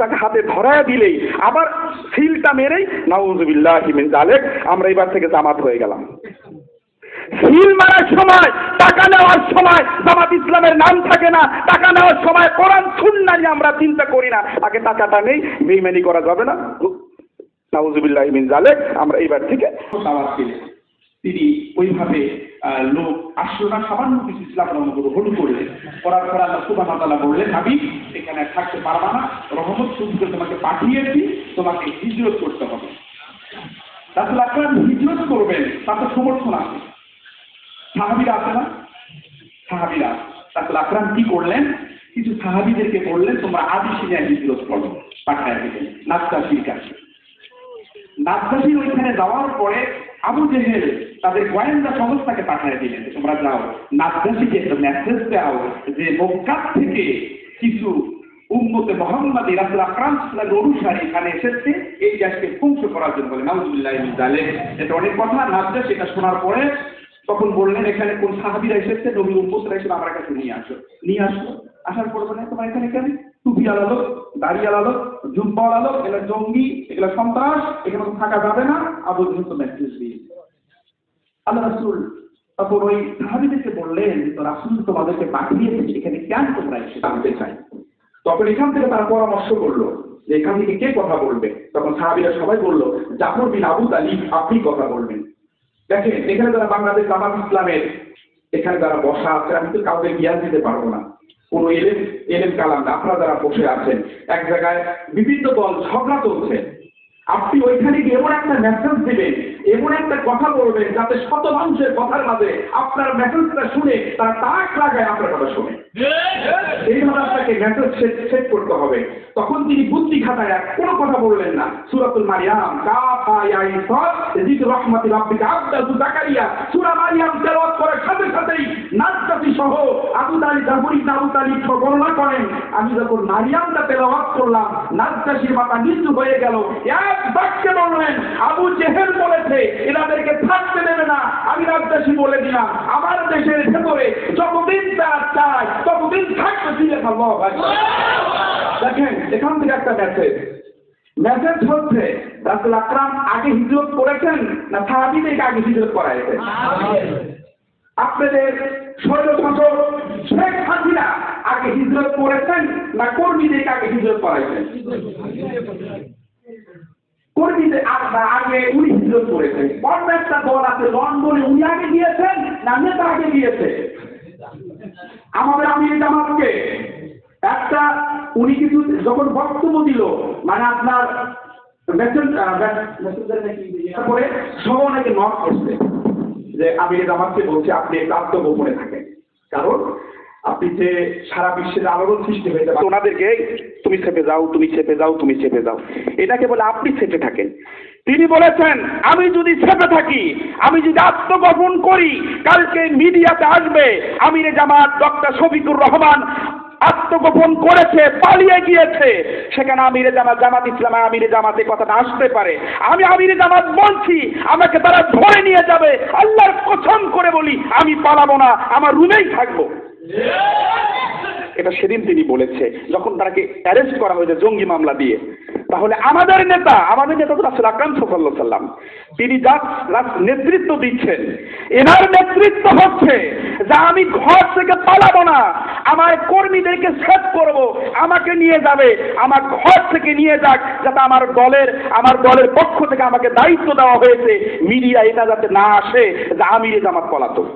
তাকে হাতে ধরায় দিলেই, আবার সিলটা মেরেই, নাউজুবিল্লাহ হিমিন জালেক আমরা এবার থেকে জামাত হয়ে গেলাম। সিল মারার সময়, টাকা নেওয়ার সময়, জামাত ইসলামের নাম থাকে না, টাকা নেওয়ার সময় কোরআন, সুন্না নিয়ে আমরা চিন্তা করি না। আগে টাকাটা নেই, বেইমানি করা যাবে না। নাউজুবিল্লাহ হিমিন জালেক আমরা এইবার থেকে দাওয়াত দিলেন তিনি ওইভাবে লোক আসলো না, সামান্য কিছু ইসলাম ধর্ম গ্রহণ করলেন। করার পর আল্লাহ সুবাহ তাআলা বললেন আমি এখানে থাকতে পারবা না। রহমত শুধু তোমাকে পাঠিয়েছি, তোমাকে হিজরত করতে হবে। রাসুল আকরাম হিজরত করবেন তাতে সমর্থন আছে। সাহাবিরা আছে না? সাহাবিরা। রাসুল আকরাম কি করলেন? কিছু সাহাবিদেরকে বললেন, তোমরা আদি সিরিয়া হিজরত করো। পাঠায় দিলেন নাস্তাশির কাছে। নাদ্দাসীর ওইখানে যাওয়ার পরে আবু জেহেল তাদের গোয়েন্দা সংস্থাকে পাঠিয়ে দিলেন তোমরা যাও নাদ্দাসীকে একটা মেসেজ দাও যে মক্কার থেকে কিছু উম্মতে মোহাম্মদ রাসুল আকরাম সাল্লাল্লাহু অনুসারী এখানে এসেছে, এই দেশকে ধ্বংস করার জন্য বলে, নাউজুবিল্লাহ মিন জালিক এটা অনেক কথা নাদ্দাস এটা শোনার পরে তখন বললেন, এখানে কোন সাহাবিরা এসেছে? নবী উম্মতরা এসে আমার কাছে নিয়ে আসো। নিয়ে আসো আসার পর বলে, তোমার এখানে কেন? টুপি আলালো, দাড়ি আলালো, জুব্বা আলালো, এগুলো জঙ্গি, এগুলো সন্ত্রাস, এখানে থাকা যাবে না। আবু মেসেজ দিয়ে আল্লাহ রাসূল তখন ওই সাহাবীদেরকে বললেন, তো রাসূল তোমাদেরকে পাঠিয়েছে এখানে কেন তোমরা এসে জানতে চাই তখন এখান থেকে তারা পরামর্শ করল যে এখান থেকে কে কথা বলবে? তখন সাহাবীরা সবাই বলল, জাফর বিন আবু তালিব, আপনি কথা বলবেন। দেখেন, এখানে যারা বাংলাদেশ জামাত ইসলামের, এখানে যারা বসা আছে, আমি তো কাউকে জ্ঞান দিতে পারব না। কোন এলেম এলেম কালাম আপনারা যারা বসে আছেন, এক জায়গায় বিভিন্ন দল ঝগড়া চলছে। আপনি ওইখানে গিয়ে এমন একটা মেসেজ দিবেন, এমন একটা কথা বলবেন যাতে শত মানুষের কথার মাঝে আপনার মেসেজটা শুনে তারা তাক লাগায় আপনার কথা শুনে। মেসেজ সেট করতে হবে। তখন তিনি বুদ্ধি খাতায় আর কোনো কথা বললেন না। সুরাতুল মারিয়াম কাফা ইনসাদ জিকর রহমাতি রাব্বিকা জাকারিয়া সূরা মারিয়াম তেলাওয়াত করার সাথে সাথেই নাজজাতি সহ আবু আবু বর্ণনা করেন, আমি যখন মারিয়ামটা তেলাওয়াত করলাম, নাজজাসির মাথা নিচু হয়ে গেল। এক বাক্যে বললেন, আবু জেহেল বলেছে, এনাদেরকে থাকতে দেবে না। আমি নাজজাসি বলে দিলাম। আমার দেশের ভেতরে যতদিন দেখেন, এখান থেকে একটা মেসেজ মেসেজ হচ্ছে, রাসুল আকরাম আগে হিজরত করেছেন না সাহাবিদেরকে আগে হিজরত করাইছেন? আপনাদের স্বৈরশাসক শেখ হাসিনা আগে হিজরত করেছেন না কর্মীদেরকে আগে হিজরত করাইছেন? কর্মীদের আগে উনি হিজরত করেছেন। অন্য একটা দল আছে লন্ডনে উনি আগে গিয়েছেন না নেতা আগে গিয়েছে? আমাদের আমির জামাতকে একটা, উনি কিছু যখন বক্তব্য দিল মানে আপনার তারপরে সব নাকি নক করছে যে আমির জামাতকে বলছে আপনি আত্মগোপনে থাকেন। কারণ আপনি যে সারা বিশ্বের আলোড়ন সৃষ্টি হয়ে যাবে ওনাদেরকে তুমি চেপে যাও, তুমি চেপে যাও, তুমি চেপে যাও। এটাকে বলে আপনি চেপে থাকেন। তিনি বলেছেন, আমি যদি চেপে থাকি, আমি যদি আত্মগোপন করি, কালকে মিডিয়াতে আসবে আমির জামাত ডক্টর শফিকুর রহমান, আত্মগোপন করেছে, পালিয়ে গিয়েছে। সেখানে আমিরে জামাত জামাত ইসলামে আমিরে জামাতে কথাটা আসতে পারে। আমি আমিরে জামাত বলছি, আমাকে তারা ধরে নিয়ে যাবে। আল্লাহর কসম করে বলি, আমি পালাবো না, আমার রুমেই থাকব। এটা সেদিন তিনি বলেছে, যখন তাকে অ্যারেস্ট করা হয়েছে জঙ্গি মামলা দিয়ে। তাহলে আমাদের নেতা আমাদের নেতা তো রাসুল আকরাম সাল্লাহ সাল্লাম তিনি যা নেতৃত্ব দিচ্ছেন, এনার নেতৃত্ব হচ্ছে যে আমি ঘর থেকে পালাবো না আমার কর্মীদেরকে সেট করব, আমাকে নিয়ে যাবে, আমার ঘর থেকে নিয়ে যাক, যাতে আমার দলের আমার দলের পক্ষ থেকে আমাকে দায়িত্ব দেওয়া হয়েছে, মিডিয়া এটা যাতে না আসে যে আমিরে জামাত পলাতক।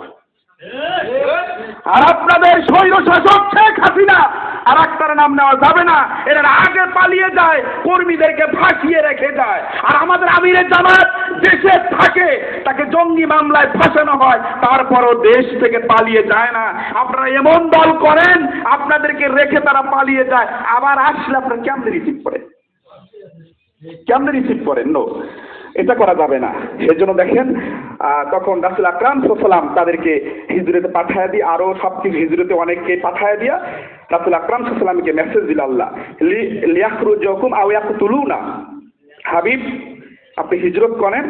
আর আপনাদের স্বৈর শাসক শেখ হাসিনা আর একটার নাম নেওয়া যাবে না। এরা আগে পালিয়ে যায়, কর্মীদেরকে ফাঁসিয়ে রেখে যায়। আর আমাদের আমিরের জামাত দেশে থাকে, তাকে জঙ্গি মামলায় ফাঁসানো হয়, তারপরও দেশ থেকে পালিয়ে যায় না। আপনারা এমন দল করেন, আপনাদেরকে রেখে তারা পালিয়ে যায়। আবার আসলে আপনারা কেমন রিসিভ করেন? কেমনে রিসিভ করেন? নো এটা করা যাবে না। সেজন্য দেখেন তখন রাসুল আকরাম সাল্লাম তাদেরকে হিজরতে পাঠায় দিয়ে, আরও সব কিছু হিজরতে অনেককে পাঠায় দিয়া রাসুল আকরাম সাল্লামকে মেসেজ দিল আল্লাহ জকুম আউয়াক তুলু না হাবিব, আপনি হিজরত করেন,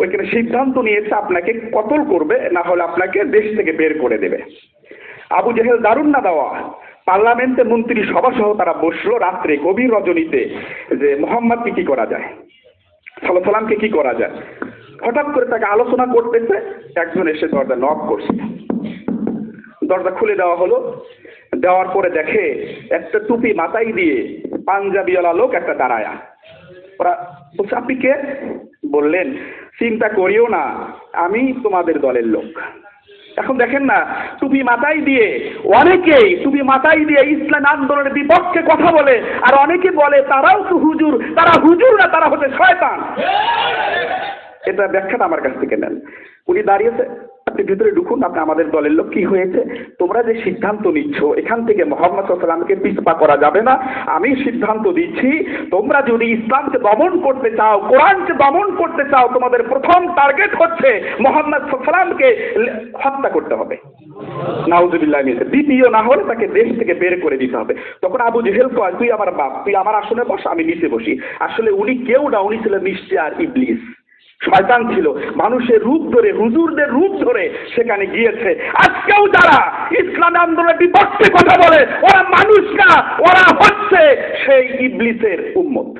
ওইখানে সিদ্ধান্ত নিয়েছে আপনাকে কতল করবে, না হলে আপনাকে দেশ থেকে বের করে দেবে। আবু জেহেল দারুণ না দেওয়া। পার্লামেন্টে মন্ত্রী সভা সহ তারা বসল রাত্রে গভীর রজনীতে যে মোহাম্মদকে কি করা যায়? সাল্লামকে কি করা যায়? হঠাৎ করে তাকে আলোচনা করতেছে, একজন এসে দরজা নক করছে। দরজা খুলে দেওয়া হলো। দেওয়ার পরে দেখে একটা টুপি মাথায় দিয়ে পাঞ্জাবিওয়ালা লোক একটা দাঁড়ায়া। ওরা বলছে, আপনি কে? বললেন, চিন্তা করিও না, আমি তোমাদের দলের লোক। এখন দেখেন না টুপি মাথায় দিয়ে অনেকেই টুপি মাথায় দিয়ে ইসলাম আন্দোলনের বিপক্ষে কথা বলে আর অনেকে বলে তারাও তো হুজুর তারা হুজুর না তারা হচ্ছে শয়তান। এটা ব্যাখ্যাটা আমার কাছ থেকে নেন। উনি দাঁড়িয়েছে আপনি ভিতরে ঢুকুন, আপনি আমাদের দলের লোক কি হয়েছে? তোমরা যে সিদ্ধান্ত নিচ্ছ, এখান থেকে মোহাম্মদ সাল্লামকে পিছপা করা যাবে না। আমি সিদ্ধান্ত দিচ্ছি, তোমরা যদি ইসলামকে দমন করতে চাও, কোরআনকে দমন করতে চাও, তোমাদের প্রথম টার্গেট হচ্ছে মোহাম্মদ সাল্লামকে হত্যা করতে হবে। নাউজুবিল্লাহ মিনজালিক। দ্বিতীয় না হলে তাকে দেশ থেকে বের করে দিতে হবে। তখন আবু জেহেল কয়, তুই আমার বাপ, তুই আমার আসনে বস, আমি নিচে বসি। আসলে উনি কেউ না, উনি ছিলেন নিশ্চয় আর ইবলিস। শয়তান ছিল। মানুষের রূপ ধরে, হুজুরদের রূপ ধরে সেখানে গিয়েছে। আজকেও যারা ইসলাম আন্দোলনের বিপক্ষে কথা বলে, ওরা মানুষ না, ওরা হচ্ছে সেই ইবলিসের উম্মত।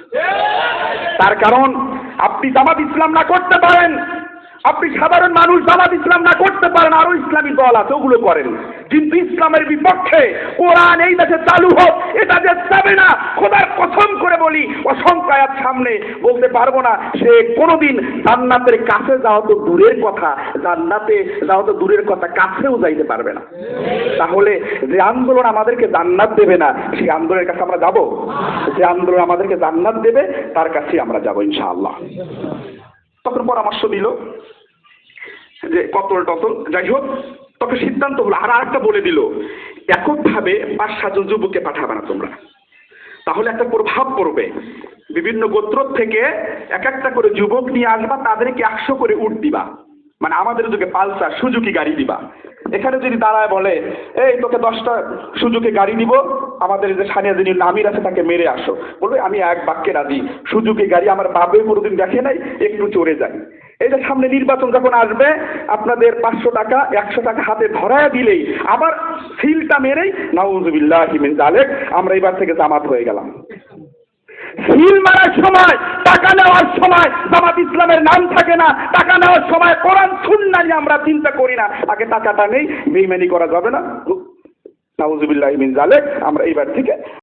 তার কারণ, আপনি জামাত ইসলাম না করতে পারেন আপনি সাধারণ মানুষ, জামাত ইসলাম না করতে পারেন, আরও ইসলামী দল আছে, ওগুলো করেন। কিন্তু ইসলামের বিপক্ষে কোরআন এই দেশে চালু হোক, এটা যে যাবে না, খোদার কসম করে বলি, অসংখ্য আয়াত সামনে বলতে পারব না। সে কোনোদিন জান্নাতের কাছে যাওয়া তো দূরের কথা, জান্নাতে যাওয়া তো দূরের কথা, কাছেও যাইতে পারবে না। তাহলে যে আন্দোলন আমাদেরকে জান্নাত দেবে না, সেই আন্দোলনের কাছে আমরা যাব। যে আন্দোলন আমাদেরকে জান্নাত দেবে, তার কাছে আমরা যাব, ইনশাআল্লাহ। তখন পরামর্শ দিল যে কতল টতল, যাই হোক, তখন সিদ্ধান্ত হলো, আর আরেকটা বলে দিল, এককভাবে পাঁচ সাতজন যুবককে পাঠাবে না তোমরা। তাহলে একটা প্রভাব পড়বে। বিভিন্ন গোত্র থেকে এক একটা করে যুবক নিয়ে আসবা, তাদেরকে একশো করে উঠ দিবা। মানে আমাদের যুগে পালসার, সুজুকি গাড়ি দিবা। এখানে যদি দাঁড়ায় বলে, এই, তোকে দশটা সুজুকি গাড়ি দিব আমাদের যে সানিয়া যিনি নামির আছে, তাকে মেরে আসো। বলবে, আমি এক বাক্যে রাজি। সুজুকি গাড়ি আমার বাপে কোনোদিন দেখে নাই? একটু চড়ে যাই। এই যে সামনে নির্বাচন যখন আসবে, আপনাদের পাঁচশো টাকা, একশো টাকা হাতে ধরায় দিলেই আবার সিলটা মেরেই নাউজুবিল্লাহ হিমিন জালেক আমরা এবার থেকে জামাত হয়ে গেলাম। সিল মারার সময়, টাকা নেওয়ার সময়, জামাত ইসলামের নাম থাকে না, টাকা নেওয়ার সময় কোরআন সুন্না আমরা চিন্তা করি না। আগে টাকাটা নেই, বেইমানি করা যাবে না। নাউজুবিল্লাহ মিন জালেক আমরা এইবার থেকে